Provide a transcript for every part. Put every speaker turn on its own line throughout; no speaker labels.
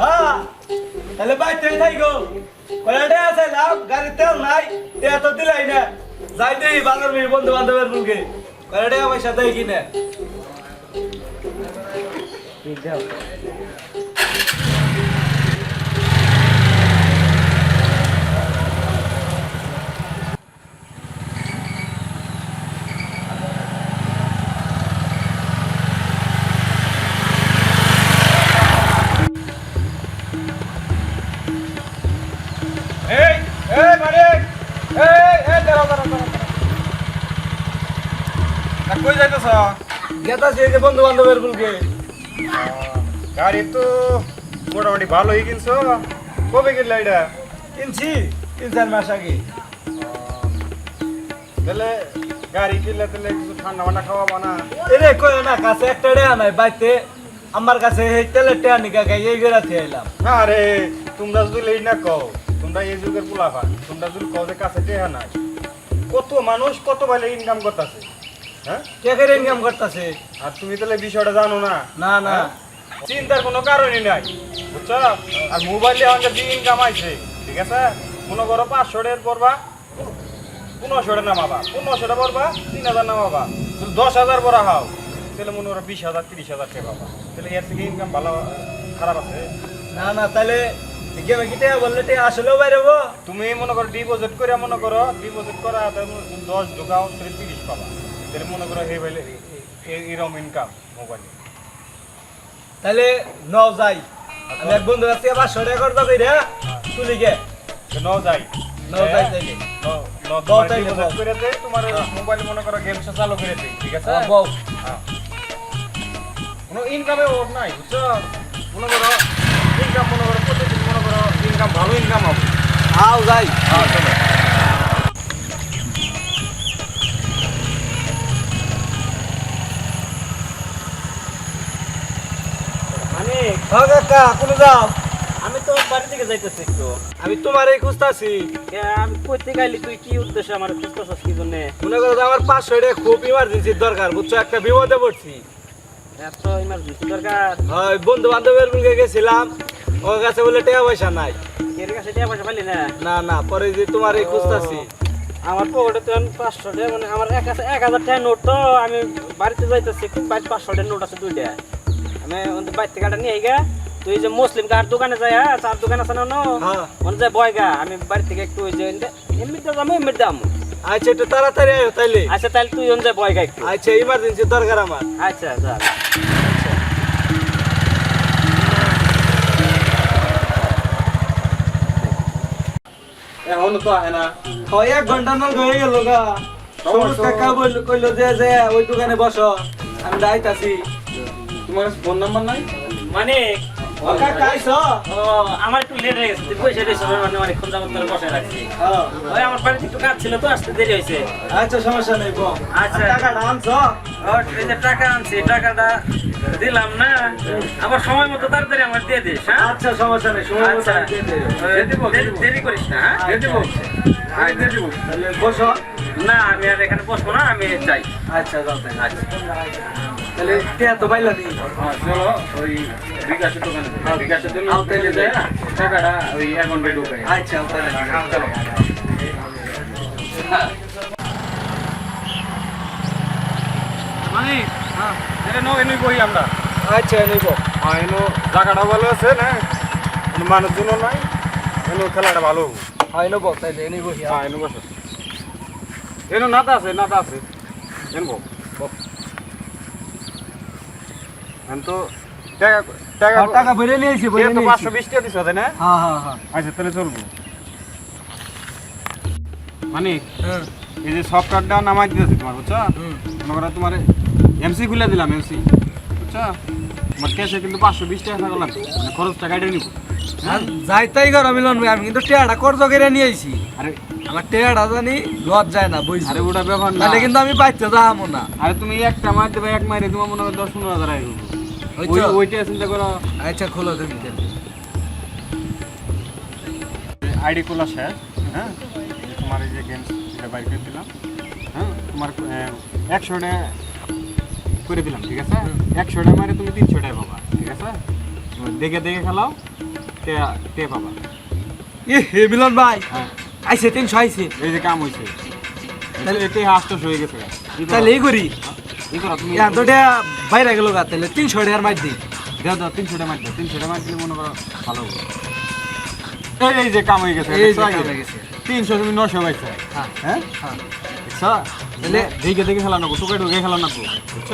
হ্যাঁ তাহলে বাইতে থাই গো কয়টা আছে? লাভ গাড়ি তেল নাই এত দিলাই না। যাই দেই বাজার মেয়ে বন্ধু বান্ধবের মুখে। কয়টা পয়সা দেয় কিনে?
এই
গেতাছি এই যে বন্ধু বান্ধবের বুকে
গাড়ি তো মোটামুটি ভালোই কিনছো। কবে কিনলে এটা?
কিনছি তিন চার মাস আগে।
তাহলে গাড়ি কিনলে তাহলে কিছু ঠান্ডা মান্ডা খাওয়াবো না?
এরে কই না কাছে একটা ডেয়া নাই বাইতে আমার কাছে এই তেলের টেয়া নিকা খাই এই বেড়াতে এলাম
আরে তোমরা যদি লেট না কও তোমরা এই যুগের পোলাফান তোমরা যদি কও যে কাছে টেহা নাই কত মানুষ কত ভালো ইনকাম করতেছে? হ্যাঁ?
ইনকাম করতেছে?
আর তুমি তাহলে বিষয়টা জানো না?
না না।
হ্যাঁ? চিন্তার কোনো কারণই নাই বুঝছ? আর মোবাইলে আমাকে যে ইনকাম আইছে ঠিক আছে? মনে করো পাঁচশো পড়বা পনেরোশো টাকা নামাবা পনেরোশো টাকা পড়বা তিন হাজার নামাবা। দশ হাজার পড়া হাও তাহলে মনে করো বিশ হাজার তিরিশ হাজার টাকা পাবা। তাহলে এর থেকে ইনকাম ভালো খারাপ আছে।
না না তাহলে আসলেও
তুমি মনে করো ডিপোজিট করে মনে করো ডিপোজিট করা দশ ঢোকাও তিরিশ পাবা। তাহলে মনে করো এই বলে ইনকাম মোবাইলে
তাহলে ন যাই। আমি এক বন্ধু কাছে পাঁচশো টাকা করতে পারি রে। তুলি গে।
ন যাই।
ন যাই তাইলে
ন- ন-
বউ
তোমার
তাইলে
deposit
বউ।
করে দে, তোমার মোবাইল মনে করো গেম চালু করে দে ঠিক আছে?
হ্যাঁ, বউ
হ্যাঁ। কোনো ইনকামে নাই বুঝছ? মনে করো ইনকাম মনে করো প্রতিদিন মনে করো ইনকাম ভালো ইনকাম হবে।
আও যাই।
হ্যাঁ চলো
মানে
হ্যাঁ কাকা কোনে যাও?
আমি তো বাড়ি থেকে যাইতেছি একটু।
আমি তোমার এই খুঁজতাছি
আমি কইতে গাইলি তুই কি উদ্দেশ্যে আমার খুঁজতেছিস কি জন্য?
মনে করো আমার পাঁচশো টাকা খুব ইমার্জেন্সির দরকার বুঝছ? একটা বিপদে পড়ছি।
এত ইমার্জেন্সি দরকার?
হয় বন্ধু বান্ধবের বুকে গেছিলাম ওর কাছে বলে টাকা পয়সা নাই।
এর কাছে টাকা পয়সা পাইলি না?
না না পরে যে তোমার এই খুঁজতাছি।
আমার পকেটে তো পাঁচশো টাকা মানে আমার এক হাজার টাকা নোট তো আমি বাড়িতে যাইতেছি বাড়িতে পাঁচশো টাকা নোট আছে দুইটা আমি ওদের বাড়ি থেকে নিয়ে গা তুই যে মুসলিম কার দোকানে যাই হ্যাঁ? চার দোকান আছে না
হ্যাঁ।
মনে যায় বয় আমি বাড়ি থেকে একটু ওই যে এমনিতে যাব এমনিতে যাব।
আচ্ছা একটু তাড়াতাড়ি আয়ো তাইলে।
আচ্ছা তাহলে তুই যায় একটু।
আচ্ছা ইমার্জেন্সি দরকার আমার।
আচ্ছা যা।
এখন তো আহে না।
হয় এক ঘণ্টা নল হয়ে গেল গা। সবুজ কাকা বলল কইলো যে যে ওই দোকানে বসো। আমি যাইতাছি।
তোমার ফোন নাম্বার নাই?
মানে আমার একটু লেট হয়ে গেছে পয়সা দিয়েছিস মানে অনেকক্ষণ যাবত ধরে বসে রাখছি। ওই আমার বাড়িতে একটু কাজ ছিল তো আসতে দেরি হয়েছে।
আচ্ছা সমস্যা নেই
আচ্ছা।
টাকাটা আনছো?
টাকা আনছি টাকাটা দিলাম না আবার সময় মতো তাড়াতাড়ি আমার দিয়ে দিস হ্যাঁ?
আচ্ছা সমস্যা নেই সময় মতো
আচ্ছা।
দিয়ে
দেরি- দেরি করিস না হ্যাঁ?
দিয়ে দিব।
আচ্ছা।
তাহলে বসো।
না আমি আর এখানে বসবো না আমি যাই।
আচ্ছা
আচ্ছা।
তাহলে টিয়া তো পাইলা নি
চলো ওই বিকাশের দোকানে যাই। বিকাশের জন্য
আও তাইলে যাই।
টাকাটা ওই অ্যাকাউন্টে ঢুকাই।
আচ্ছা তাহলে
চলো। মানে হ্যাঁ। এটা নো এনুই বই আমরা।
আচ্ছা নিব
হ্যাঁ এনো জায়গাটা ভালো আছে না? কোনো মানুষজনও নাই। এনো খেলাটা ভালো।
হয় নেব তাইলে নিব
হ্যাঁ। এনো বসো। এনো নাতা আছে নাতা আছে। এনবো এখন তো টাকা টাকা
টাকা ভরে নিয়েছি
তো
নিয়েছি।
পাঁচশো বিশ টাকা দিছো না?
হ্যাঁ হ্যাঁ হ্যাঁ।
আচ্ছা তাহলে চলবো। মানে এই যে সফটওয়্যারটা নামাই দিতেছি তোমার বুঝছ?
হুম।
তোমার এমসি খুলে দিলাম এমসি বুঝছ? তোমার ক্যাশে কিন্তু পাঁচশো বিশ টাকা লাগবে। মানে খরচটা কাটে নিব।
আর যাই তাই করো মিলন ভাই আমি কিন্তু টেয়াটা কর্জ করে নিয়ে আইছি।
আরে
আমার টেয়াটা জানি লজ যায় না বুঝছি?
আরে ওটা ব্যাপার না।
তাহলে কিন্তু আমি পাইতে যাব না।
আরে তুমি একটা মার দেবে এক মারে তোমার মনে করো দশ পনেরো হাজার আয় করব। ওই ওইটা চিন্তা করো।
আচ্ছা খোলো তুমি।
আইডি খোলা শেষ হ্যাঁ? তোমার এই যে গেমস এটা বাইর করে দিলাম হ্যাঁ? তোমার একশোটা করে দিলাম ঠিক আছে? একশোটা মারে তুমি তিনশোটায় পাবা ঠিক আছে? দেখে দেখে খেলাও। টে টে পাবা?
ই হে মিলন ভাই।
হ্যাঁ।
আইছে তিনশো আইছে।
এই যে কাম হয়েছে এতে হাঁসটা হয়ে গেছে কি করো?
তাহলে এই করি।
কি করো? তুমি
এত টাকা বাইরে গেল গা তাহলে তিনশো টাকার মাছ দিই।
দাও দাও তিনশো টাকা মার দাও। তিনশো টাকা মার দিলে মনে করো ভালো হবে। এই এই যে কাম হয়ে গেছে
এই যে
দেখছ?
কাম
আগে?
হয়ে গেছে।
তিনশো তুমি নশো পাইছো।
হ্যাঁ।
হ্যাঁ?
হ্যাঁ।
দেখছ? তাহলে দেখে দেখে খেলা নাকো টুকে টুকে খেলা বুঝছ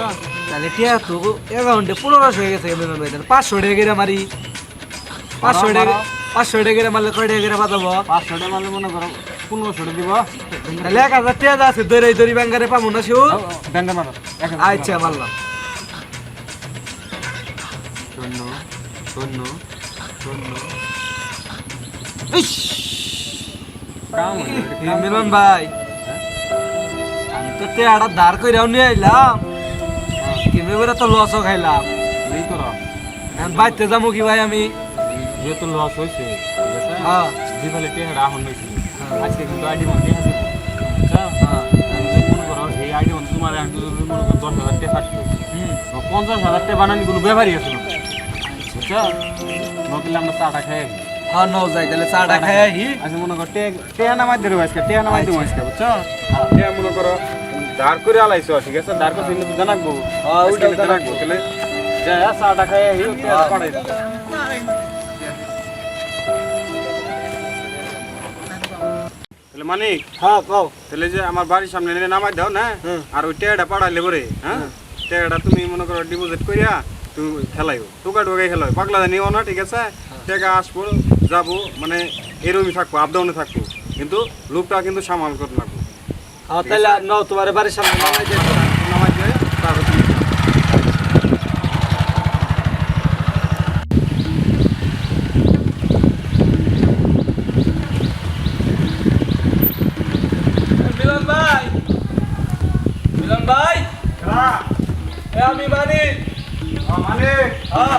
তাহলে টিয়া তো অ্যাকাউন্টে পনেরোশো হয়ে গেছে মিলন ভাই। তাহলে পাঁচশো টাকা মারি। পাঁচশো টাকা
মারো।
পাঁচশো টাকা করে মারলে কয় টাকা করে বাজাবো
পাঁচশো টাকা মারলে মনে করো পনেরোশো টাকা দিব।
তাহলে এক হাজার টাকা আছে দৌড়ে দৌড়ি ব্যাংকারে পাবো না সেও
ব্যাংকে মারো
আচ্ছা মারলাম।
শূন্য শূন্য শূন্য। কাম হয়ে কাম
মিলন ভাই। আমি তো টেয়াটা ধার করে নিয়ে আইলাম। কিনে করে তো লসও খাইলাম। বাইতে যাব কি ভাই আমি?
যেহেতু লস হয়েছে
হ্যাঁ।
জিভালে টেহারা আহন হয়েছে
হ্যাঁ।
আজকে কিন্তু আইডি মন টেহা দেবো
হ্যাঁ।
মনে করো এই আইডি মন তোমার মনে করো দশ হাজার টাকা
হুম।
পঞ্চাশ হাজার টাকা বানানি কোনো ব্যাপারই আছে না? বুঝছ নকিলে আমরা চাটা খাই আসি।
হ্যাঁ নও যাই তাহলে চাটা খাই। আহি
আচ্ছা মনে করো টে টেয়া নামাই দেবো আজকে টেয়া নামাই দেবো আজকে বুঝছ? টেয়া মনে করো ধার করে আলাইছো ঠিক আছে? ধার করে জানাকবো।
হ্যাঁ, ওইটাও
জানাকবো। তাহলে। যা চাটা খাই আহি
হ্যাঁ।
পাঠাই দাও তাহলে মানিক
হ্যাঁ কও।
তাহলে যে আমার বাড়ির সামনে নিয়ে নামাই দাও না? আর ওই টেয়াটা পাড়াইলে পরে হ্যাঁ? টেয়াটা তুমি মনে করো ডিপোজিট করিয়া তুমি খেলাইও টুকা টুকাই খেলাও পাগলা নিও না ঠিক আছে? টেকা আসব যাব মানে এরমই থাকব আপ ডাউনে থাকব। কিন্তু লোকটা কিন্তু সামাল করতে লাগবো
হ্যাঁ তাহলে নাও তোমার বাড়ির সামনে নামাই দিয়ে দাও।
নামাই দিয়ে তারপর তুমি
মিলন ভাই মিলন ভাই
হ্যাঁ
এ আমি মানি
মানে
হ্যাঁ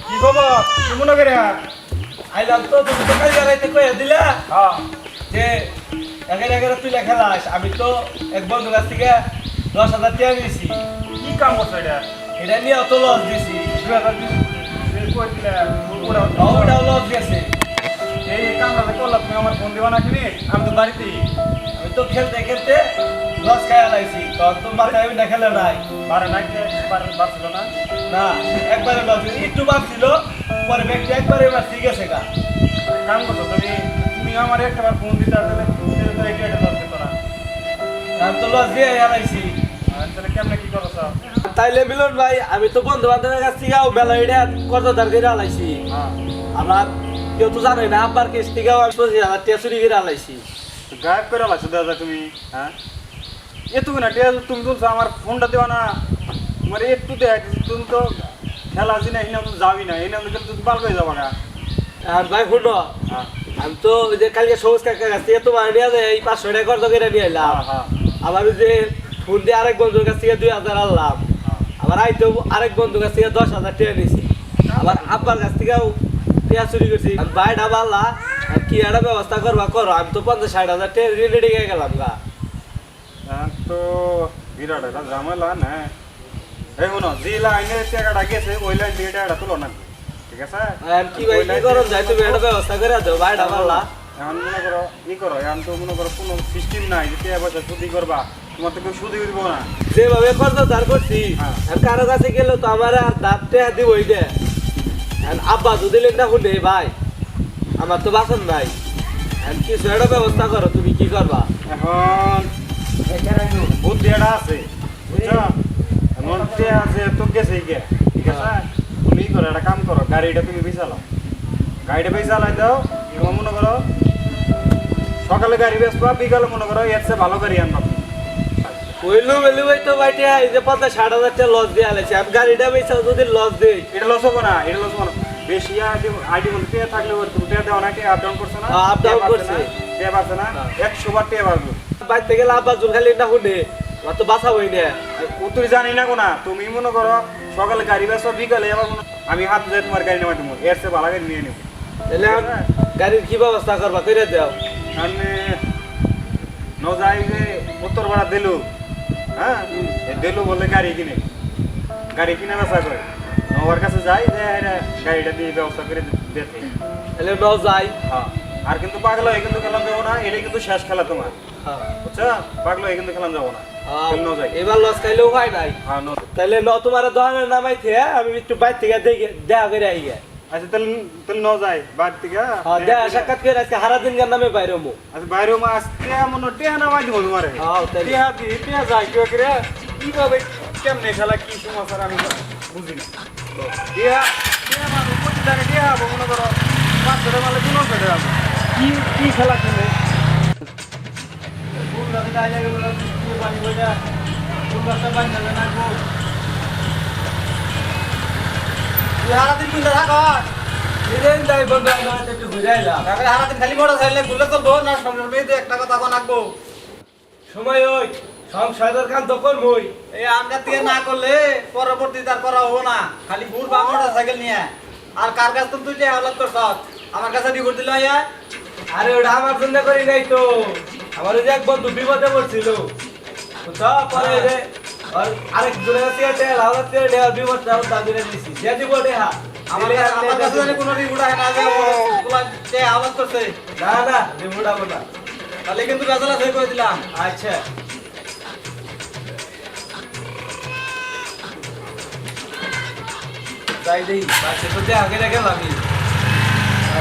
কি খবর কি মনে করে
আইলাম তো তুমি তো কাল বেড়াইতে কয়ে দিলা
হ্যাঁ
যে এগারো আমি তো এক বন্ধুর কাছ থেকে দশ হাজার টাকা নিয়েছি।
কি কাম করছ এটা?
এটা নিয়ে অত লস দিছি
দুই হাজার
ওটাও লস গেছে
এই কামটা করলাম তুমি আমার ফোন দিবা না কিনে আমি তো বাড়িতেই
আমি তো খেলতে খেলতে লস খাই আলাইছি তখন তো মাথায় ওইটা খেলে নাই।
পারে না পারছিল না?
না একবারে লস একটু ভাবছিল পরে ব্যক্তি একবারে মারছি গেছে গা।
কাম করছ তুমি? তুমি আমার একবার ফোন দিতে আসলে তো এটা এটা দরকার দিত না।
আমি তো লস দিয়ে আলাইছি
তাহলে কেমনে কি করছ
তাইলে মিলন ভাই আমি তো বন্ধু বান্ধবের কাছ থেকে মেলা এটা কত দার করে আলাইছি।
হ্যাঁ।
আমার কেউ তো জানোই না আব্বার কেস থেকেও আমি পঁচিশ হাজার চুরি করে আলাইছি।
তো করে লাগছো দাদা তুমি হ্যাঁ? না টিয়া তুমি তুলছো আমার ফোনটা দেওয়া না। তোমার একটু দেখ তুমি তো খেলা আছি না এখানে তো যাবি না এখানে কিন্তু তুমি পেয়ে যাবা না
আর ভাই শুনো
হ্যাঁ।
আমি তো ওই যে কালকে সবুজ কাকার কাছ থেকে তোমার নিয়ে এই পাঁচশো টাকা কত করে নিয়ে এলাম।
হ্যাঁ হ্যাঁ।
আবার ওই যে ফোন দিয়ে আরেক বন্ধুর কাছ থেকে দুই হাজার আনলাম। আবার আইতে আরেক বন্ধুর কাছ থেকে দশ হাজার টাকা নিয়েছি আবার আব্বার কাছ থেকেও টাকা চুরি করছি। বাইটা বাল্লা কি একটা ব্যবস্থা করবা করো? আমি তো পঞ্চাশ ষাট হাজার টাকা রেডি হয়ে গেলাম গা।
হ্যাঁ, তো বিরাট একটা ঝামেলা না। এই শুনো যে লাইনে টাকাটা গেছে ওই লাইন থেকে টাকাটা তুলো না ঠিক আছে?
আর কি ভাই কি করো? যাই তুমি একটা ব্যবস্থা করে দাও বাইটা বাল্লা
এখন মনে করো ই করো এখন তো মনে করো কোনো সিস্টেম নাই যে টাকা পয়সা সুদি করবা তোমার তো কেউ সুদি দিব না।
যেভাবে খরচ তার করছি।
হ্যাঁ।
আর কারও কাছে গেলে তো আমার আর দাঁত টেহা দিব আব্বা যদি শুনে ভাই আমার তো বাসন নাই। আর কিছু একটা ব্যবস্থা করো তুমি কি করবা?
এখন এখানে বুদ্ধি একটা আছে বুঝছ? এমন টাকা আছে তো গেছে ঠিক আছে? তুমি করো একটা কাম করো গাড়িটা তুমি বেচালাও গাড়িটা বেচালাই দাও তোমার মনে করো সকালে গাড়ি বেচবা বিকালে মনে করো এর চেয়ে ভালো গাড়ি আনবা
কইলু বেলু ভাই তো ভাই টেহা এই যে পঞ্চাশ ষাট হাজার টাকা লস দিয়ে আলেছে আমি গাড়িটা বেচা যদি লস দেই
এটা লস হব না এটা লস হব না বেশি আইডি আইডি টেয়া থাকলে ওর দেওয়া না টেয়া আপ ডাউন করছ না
হ্যাঁ, up down
টেয়া
করছে।
না? না
হ্যাঁ।
একশো বার টেয়া বাড়বে
বাইতে গেলে আব্বা জুল খালি না আমার তো বাসা হই না
তুই জানি না কোনা তুমি মনে করো সকালে গাড়ি বেসো বিকালে আবার আমি হাত ধরে তোমার গাড়ি নেওয়া দেবো এর চেয়ে ভালো গাড়ি নিয়ে নেব।
তাহলে আমি গাড়ির কি ব্যবস্থা করবা? করে দাও।
মানে ন যাই যে উত্তর ভাড়া দিলু হ্যাঁ? দিলু বলে গাড়ি কিনে। গাড়ি কিনে বেচা করে নবার কাছে যাই যে গাড়িটা দিয়ে ব্যবস্থা করে দিতে
তাহলে ন যাই।
হ্যাঁ। আর কিন্তু পাগলা হয়ে কিন্তু খেলাম যাব না? এটাই কিন্তু শেষ খেলা তোমার। বুঝছ পাগলা হয়ে কিন্তু খেলাম যাব না।
হ্যাঁ, এবার লস খাইলেও হয় নাই।
হ্যাঁ
তাহলে ন তোমার দোকানের নামাই থেকে আমি একটু বাইর থেকে দেখে দেখা করে আই
আচ্ছা তাহলে তাহলে ন যাই বাড়ি থেকে
হ্যাঁ? দেখা সাক্ষাৎ করে আজকে হারা দিন নামে বাইরে মু
আচ্ছা বাইরে মা আসতে মনে টেহা না মাই দিব তোমারে।
হ্যাঁ
টেহা দিয়ে টেহা যাই কেউ করে। কীভাবে কেমনে খেলা কি সমাচার আমি বুঝি না। টেহা টেহা মানুষ প্রতি জায়গায় টেহা মনে করো পাঁচশো টাকা মালে কোনো টাকা
কি কি খেলা খেলে
সারাদিন কিন্তু থাকস
দিন যাই বন্ধু আমার একটু ঘুরে আইলাম
তারপরে সারাদিন খালি মোটর সাইকেলে ঘুরলে চলবো না সঙ্গে মেয়েদের একটা কথা কোন আঁকবো
সময় ওই সংসারের কাম তো করবই
এই আমরা থেকে না করলে পরবর্তী তার করা হব না। খালি ঘুরবা মোটর সাইকেল নিয়ে। আর কার কাছ তুমি তুই হাওলাত করছ আমার কাছে রিপোর্ট দিল
আরে ওটা আমার জন্য করি নাই তো। আমার যে এক বন্ধু বিপদে পড়ছিল। বুঝছ? পরে যে আর আরেক জনের কাছে আছে লাউলা থেকে দেওয়ার বিপদটা তাদের দিছি যে দিব দেহা।
আমার
দিলে
আমার কাছে কোনো আয় না যে ওগুলা যে হাওলাত করছে।
না না রিমোটা বলা
তাহলে কিন্তু বেজালা সই করে দিলাম।
আচ্ছা। যাই দেই বাচ্চা তো যে আগে রেখে আমি।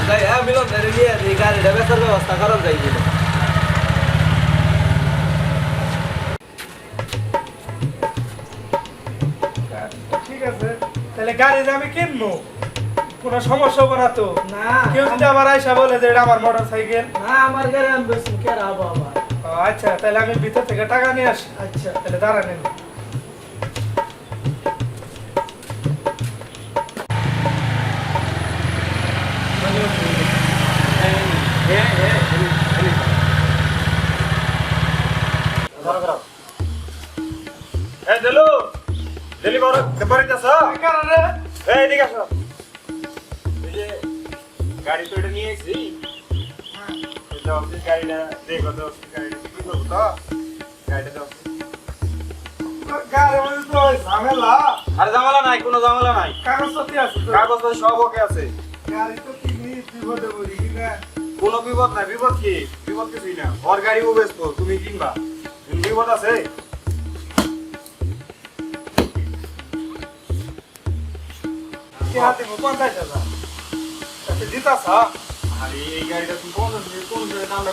যাই হ্যাঁ মিলন ধরে নিয়ে গাড়িটা বেচার ব্যবস্থা করার যাই
আছে তাহলে গাড়ি যে আমি কিনবো? কোনো সমস্যা হবে না তো?
না।
কেউ যদি আবার আইসা বলে যে এটা আমার মোটর সাইকেল
না আমার গাড়ি আমি বেশি কে আবার? আমার
আচ্ছা তাহলে আমি ভিতর থেকে টাকা নিয়ে আসি।
আচ্ছা।
তাহলে দাঁড়া
বাড়িতে আসো এই এদিকে আসো। গাড়ি তো এটা নিয়ে এসেছি। গাড়িটা দেখো তো গাড়িটা। কি করব তো? গাড়িটা তো
গাড়ি মধ্যে তো ওই ঝামেলা।
আরে ঝামেলা নাই কোনো ঝামেলা নাই।
কাগজপত্র আছে তো?
সব ওকে আছে।
গাড়ি তো কিনি বিপদে পড়ি কিনা
কোনো বিপদ নাই। বিপদ কি? বিপদ কিছুই না। ওর গাড়ি ও বেচবো তুমি কিনবা। বিপদ আছে?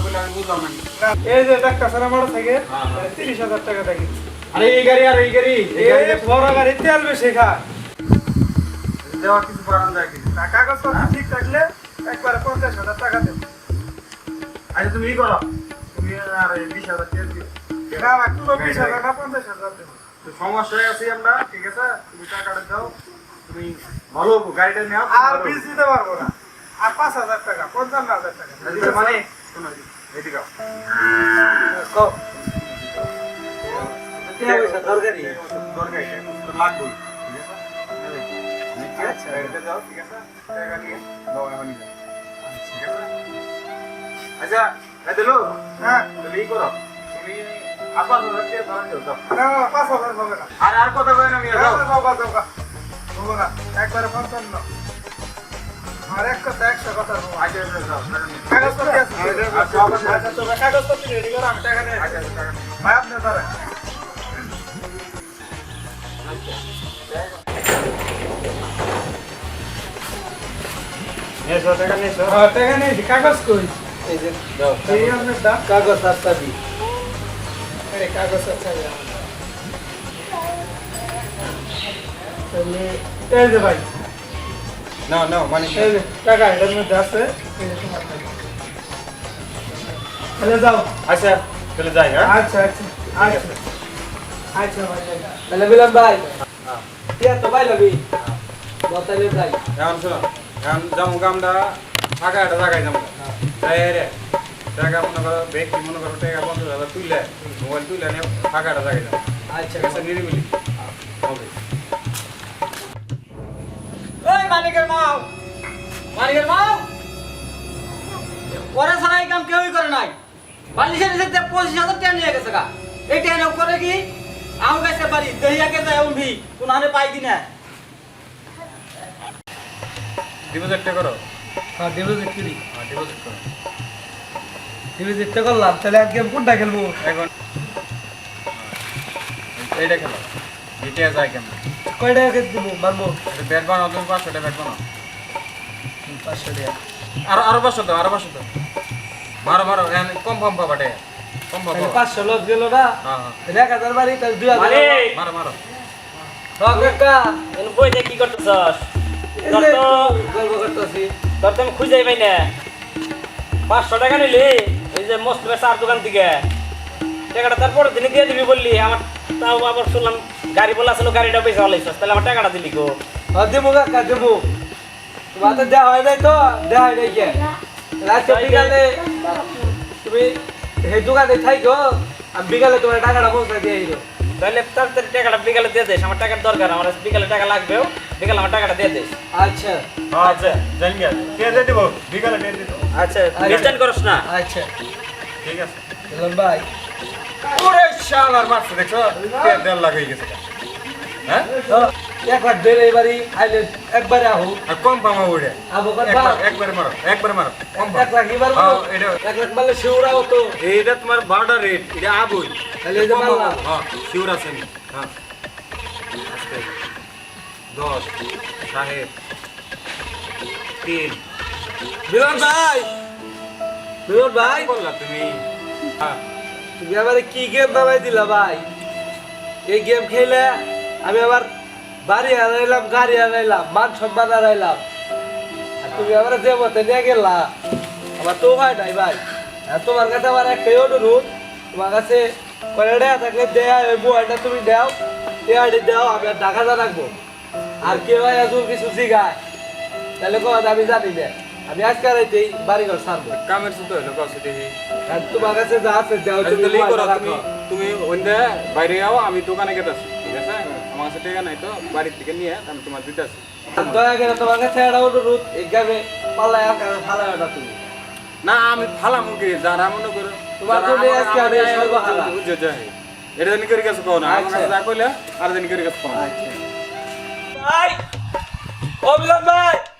বলে আমি বুঝলাম না
না, এই যে মোটর সাইকেল
হ্যাঁ, হ্যাঁ।
তিরিশ হাজার টাকা দেখি।
আরে এই গাড়ি আর এই গাড়ি এই
এই বড় গাড়ি তেল বেশি খায়।
দেওয়া কিছু বাড়ানো যায় কিছু
কাগজপত্র ঠিক থাকলে একবারে পঞ্চাশ হাজার টাকা দেবো।
আচ্ছা তুমি ই করো। তুমি আর বিশ হাজার টাকা দিও।
না বিশ হাজার না পঞ্চাশ হাজার দেবো।
সমস্যায় আছি আমরা ঠিক আছে? তুমি টাকাটা দাও। তুমি ভালো গাড়িটা নেও
আর বিশ দিতে পারব না আর পাঁচ হাজার টাকা পঞ্চান্ন হাজার টাকা
মানে শোনো এদিকে
দরকারি
দরকার এটা, ঠিক আছে? আচ্ছা, গাড়িটা দাও, ঠিক আছে? টাকা নিয়ে দাও, এখনই দাও। ঠিক আছে? আচ্ছা, এই দিলু,
হ্যাঁ
তাহলে ই করো, তুমি আর পাঁচ হাজার টাকা ধরে দাও, দাও।
না না, পাঁচ হাজার হবে না
আর আর কথা কই না মিয়া,
না,
দাও।
হব না একবারে পঞ্চান্ন। আর এক কথা একশো কথা। কাগজপত্র রেডি করো আমি টাকা নিয়ে। ভাই আপনি কাগজ কই?
এই যে কাগজ আর চাবি।
তাহলে এই যে ভাই
নাও, নাও, মানে
এই যে টাকা এটার মধ্যে আছে তাহলে যাও
আচ্ছা, তাহলে যাই, হ্যাঁ?
আচ্ছা আচ্ছা আচ্ছা আচ্ছা ভাই।
তাহলে মিলন ভাই টিয়া তো ভাই লবি বতালে যাই
এখন শোনো, এখন যাব কামটা ফাঁকা একটা জায়গায় যাব। যাই রে, টাকা মনে করো, ব্যক্তি মনে করো, টাকা পঞ্চাশ হাজার তুললে, মোবাইল তুললে ফাঁকা একটা জায়গায় যাব।
আচ্ছা
নিরিবিলি। হবে।
ওই মালিকের মাও। মালিকের মাও? পরে সারা এই কাম কেউই করে নাই। বালিশের এসে পঁচিশ হাজার টাকা নিয়ে গেছে গা। এই টাকা করে কি? আম গাছে বাড়ি দহিয়াকে যায় উঠি কোনারে পাই কিনা?
ডিপোজিটটা করো।
হ্যাঁ ডিপোজিট করি।
হ্যাঁ ডিপোজিট করো।
ডিপোজিটটা করলাম তাহলে এক গেম কোনটা খেলব?
এখন এইটা খেলো। জিটিয়া যায় কেমন?
কয় টাকা খেতে দিব মারবো?
ব্যাট বানাও তুমি পাঁচশো টাকা ব্যাট বানাও।
পাঁচশো টাকা।
আরও আরও পাঁচশো দাও আরও পাঁচশো দাও। মারো মারো কম কম পাবা টাকা কম পাবা।
পাঁচশো লস গেল না?
হ্যাঁ হ্যাঁ।
তাহলে এক হাজার বাড়ি তাহলে দুই হাজার
মারো মারো।
হ্যাঁ
বই দিয়ে কি করতেছস?
গল্প করতেছি।
তোর তো আমি খুঁজেই পাই না। পাঁচশো টাকা নিলি এই যে মসলিমের চার দোকান থেকে। টাকাটা তারপরে দিনে দিয়ে দিবি বললি আমার তাও আবার শুনলাম গাড়ি বলে আসলো গাড়িটা বেশি ভালো তাহলে আমার টাকাটা দিলি গো।
দেবো কাকা দেবো তোমার তো দেওয়া হয় নাই তো? দেওয়া হয় নাই কে বিকালে তুমি সেই দোকানে থাইকো আমি বিকালে তোমার টাকাটা পৌঁছে দিয়ে আইলো
তাহলে তাড়াতাড়ি টাকাটা বিকালে দিয়ে দিস আমার টাকার দরকার আমার বিকালে টাকা লাগবেও বিকালে আমার টাকাটা দিয়ে দিস।
আচ্ছা।
আচ্ছা জানি গিয়া কে দিয়ে দিব বিকালে দিয়ে দিব।
আচ্ছা রিটার্ন করস না।
আচ্ছা।
ঠিক আছে।
ভাই
ওরে শালার মারছে দেখছ? দেড় লাখ হয়ে গেছে। হ্যাঁ?
তো এক লাখ বেড়ে এবারই আইলে একবারে আহো।
আর কম পামা ওরে একবার একবারে মারো একবারে মারো কম
এক লাখ এবার
হ্যাঁ, এটা-
এক লাখ মারলে শিউরা হতো
এইটা তোমার বারোটা রেট এটা আবই
তাহলে এই যে মারলাম।
হ্যাঁ শিওর আছে হ্যাঁ। দশ সাহেব তিন।
মিলন ভাই! মিলন ভাই!
বললা তুমি? হ্যাঁ।
তুমি আমারে কি গেম নামাই দিলা ভাই? এই গেম খেলে আমি আবার বাড়ি হারাইলাম, গাড়ি হারাইলাম, মান সম্মান হারাইলাম। আর তুমি আমার যে মতে নিয়ে গেলা, আমার তো উপায় নাই ভাই। আর তোমার কাছে আমার একটাই অনুরোধ, তোমার কাছে কয়টা থাকলে দেয়া ওই মোবাইলটা তুমি দাও টেয়ারটি দাও, আমি আর ঢাকা রাখব। আর কেউ এখন কিছু শিখায় তাহলে কথা আমি জানি না। আমি আজকে রাইতেই বাড়ি ঘর ছাড়বো
কামের সাথে হলো কসে দেখি
আর তোমার কাছে যা আছে দাও
আচ্ছা,
তুমি
এই করো তুমি তুমি ওইটা বাইরে যাও আমি দোকানে গেতেছি ঠিক আছে? আমার কাছে টাকা নাই তো বাড়ির থেকে নিয়ে আমি তোমার দিতেছি
দয়া করে তোমার কাছে একটা অনুরোধ এই গ্রামে পাল্লায় আঁকা ফালা ওটা তুমি।
না আমি ফালা মুখে যারা মনে করো
তোমার তো আজকে
আমার গায়ে
সর্বহারা।
বুঝে যায়। এটা জানি করে গেছে কোন আমার
আচ্ছা।
কাছে যা কইলে আর জানি করে গেছে কোন
ভাই অবিলম্ব ভাই!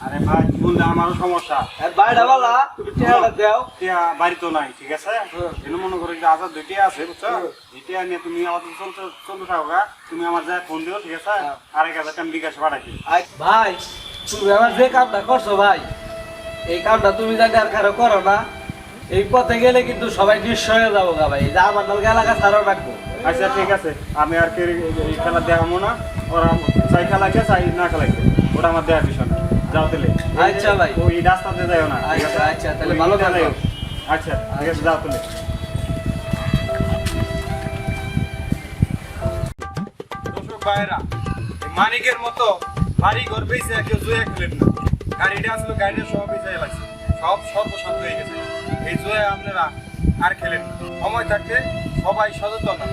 আরে
ভাই বললে আমারও সমস্যা।
বাইরে বলা তুমি টিয়াটা দাও।
টিয়া বাড়ি তো নাই ঠিক আছে? এনে মনে করো যে আজাদ দুইটা আছে বুঝছ? এটা নিয়ে তুমি আমার চলতে চলতে থাকো তুমি আমার যা ফোন দিও ঠিক আছে? আরেক হাজার টাকা বিকাশ পাঠাইছি
ভাই তুমি আমার যে কামটা করছ ভাই এই কামটা তুমি জানি আর কারও করো না এই পথে গেলে কিন্তু সবাই নিঃস্ব হয়ে যাব গা ভাই। যা আমার নালকে এলাকা ছাড়াও রাখব
আচ্ছা ঠিক আছে। আমি আর কে এই খেলা দেখাবো না। ওরা চাই খেলাকে চাই না খেলা খেলাকে ওটা আমার দেওয়ার বিষয় না। যাও তাহলে
আচ্ছা ভাই।
ওই রাস্তাতে যাও না
আচ্ছা, আচ্ছা, তাহলে ভালো থাকো।
আচ্ছা ঠিক আছে যাও তাহলে দর্শক ভাইরা মানিকের মতো বাড়ি ঘর বেঁচে কেউ জুয়ে খেলেন না গাড়িটা আসলে গাড়িটা সব বেঁচে লাগছে সব সর্বশান্ত হয়ে গেছে এই জুয়ে আপনারা আর খেলেন। সময় থাকতে সবাই সচেতন হন।